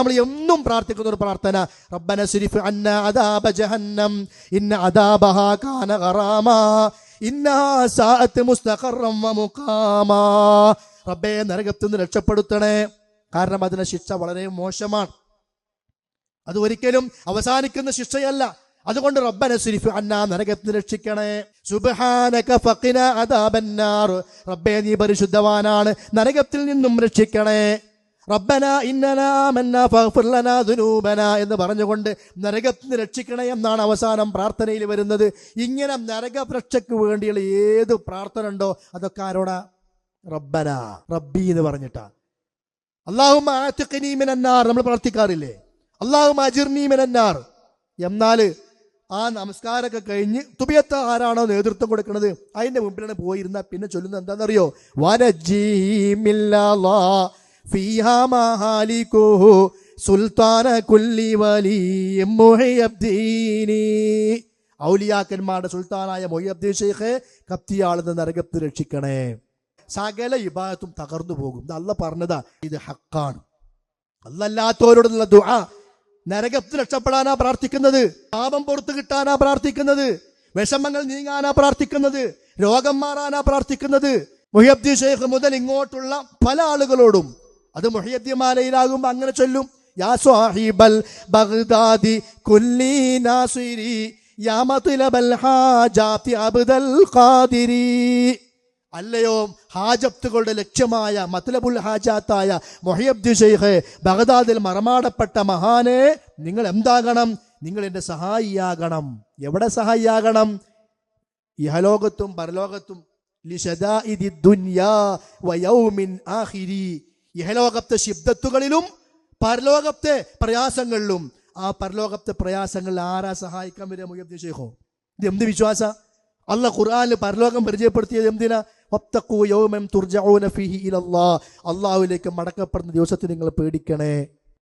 നമ്മൾ എന്നും പ്രാർത്ഥിക്കുന്ന ഒരു പ്രാർത്ഥന. റബ്ബന സുരിഫ് അന്ന അദാബ ജഹന്നം ഇന്ന അദാബഹ കാന ഖറാമ ഇന്ന സാഅത്ത് മുസ്തഖറം വ മുഖാമ. റബ്ബേ നരകത്തിൽ നിന്ന് രക്ഷപ്പെടുത്തണേ. കാരണം അതിന് ശിക്ഷ വളരെ മോശമാണ്. അത് ഒരിക്കലും അവസാനിക്കുന്ന ശിക്ഷയല്ല. അതുകൊണ്ട് റബ്ബന സുരിഫ് അന്ന നരകത്തിന് രക്ഷിക്കണേ. സുബ്ഹാനക ഫഖിന അദാബന്നാർ റബ്ബേ നീ പരിശുദ്ധവാനാണ്. നരകത്തിൽ നിന്നും രക്ഷിക്കണേ. റബ്ബന ഇന്നന ആമന്ന ഫഗ്ഫിർ ലനാ ദുനൂബന എന്ന് പറഞ്ഞുകൊണ്ട് നരകത്തിന് രക്ഷിക്കണേ എന്നാണ് അവസാനം പ്രാർത്ഥനയിൽ വരുന്നത്. ഇങ്ങനെ നരകരക്ഷയ്ക്ക് വേണ്ടിയുള്ള ഏത് പ്രാർത്ഥന ഉണ്ടോ അതൊക്കെ ആരോടാ? റബ്ബന റബ്ബി എന്ന് പറഞ്ഞിട്ടാ. അള്ളാഹുമ ആത്തിഖ്നി മിനന്നാർ നമ്മൾ പ്രാർത്ഥിക്കാറില്ലേ? അള്ളാഹുമ അജിർനി മിനന്നാർ. എന്നാൽ ആ നമസ്കാരമൊക്കെ കഴിഞ്ഞ് തുബിയത്ത് ആരാണോ നേതൃത്വം കൊടുക്കുന്നത് അതിന്റെ മുമ്പിലാണ് പോയിരുന്ന പിന്നെ ചൊല്ലുന്നത് എന്താണെന്നറിയോ? വനജീമില്ലാ ഫീഹാ മഹാലിക്കുഹു സുൽത്താന കുല്ലി വലി മുഹയ്യബ്ദീനി. ഔലിയാക്കന്മാരുടെ സുൽത്താനായ മൊയ്യബ്ദീൻ ഷെയ്ഖ് കത്തിയാളെന്ന് നരകത്ത് രക്ഷിക്കണേ. സകല വിഭാഗത്തും തകർന്നു പോകും. അല്ല പറഞ്ഞതാ ഇത് ഹക്കാണ്. അല്ലല്ലാത്തവരോടുള്ള ദുആ നരകത്തിൽ രക്ഷപ്പെടാനാ പ്രാർത്ഥിക്കുന്നത് പാപം പുറത്തു കിട്ടാനാ പ്രാർത്ഥിക്കുന്നത് വിഷമങ്ങൾ നീങ്ങാനാ പ്രാർത്ഥിക്കുന്നത് രോഗം മാറാനാ പ്രാർത്ഥിക്കുന്നത്. മുഹബ്ദി ഷെയ്ഖ് മുതൽ ഇങ്ങോട്ടുള്ള പല ആളുകളോടും അത് മുഹിയബ്ദി മാലയിലാകുമ്പോ അങ്ങനെ ചൊല്ലും. യാ സ്വാഹിബൽ ബഗ്ദാദി കുല്ലി നാസിരി യാ അബ്ദൽ ഖാദിരി. അല്ലയോ ഹാജത്തുകളുടെ ലക്ഷ്യമായ മത്ലബുൽ ഹാജാത്തായ മൊഹിയബ്ദു ഷെയ്ഖ് ബഗദാദിൽ മറമാടപ്പെട്ട മഹാനെ നിങ്ങൾ എന്താകണം? നിങ്ങൾ എന്റെ സഹായിയാകണം. എവിടെ സഹായിയാകണം? ഇഹലോകത്തും പരലോകത്തും. ഇഹലോകത്തെ ശിബ്ദത്തുകളിലും പരലോകത്തെ പ്രയാസങ്ങളിലും ആ പരലോകത്തെ പ്രയാസങ്ങളിൽ ആരാ സഹായിക്കാൻ വരിക മുഹബ്ദി ഷെയ്ഖോ ഇത് എന്ത് വിശ്വാസ? അല്ല ഖുർആനിൽ പരലോകം പരിചയപ്പെടുത്തിയത് എന്തിനാ? വത്തഖൂ യോമം തുർജഊന ഫീഹി ഇലല്ലാ. അള്ളാഹുവിലേക്ക് മടക്കപ്പെടുന്ന ദിവസത്തിൽ നിങ്ങൾ പേടിക്കണേ.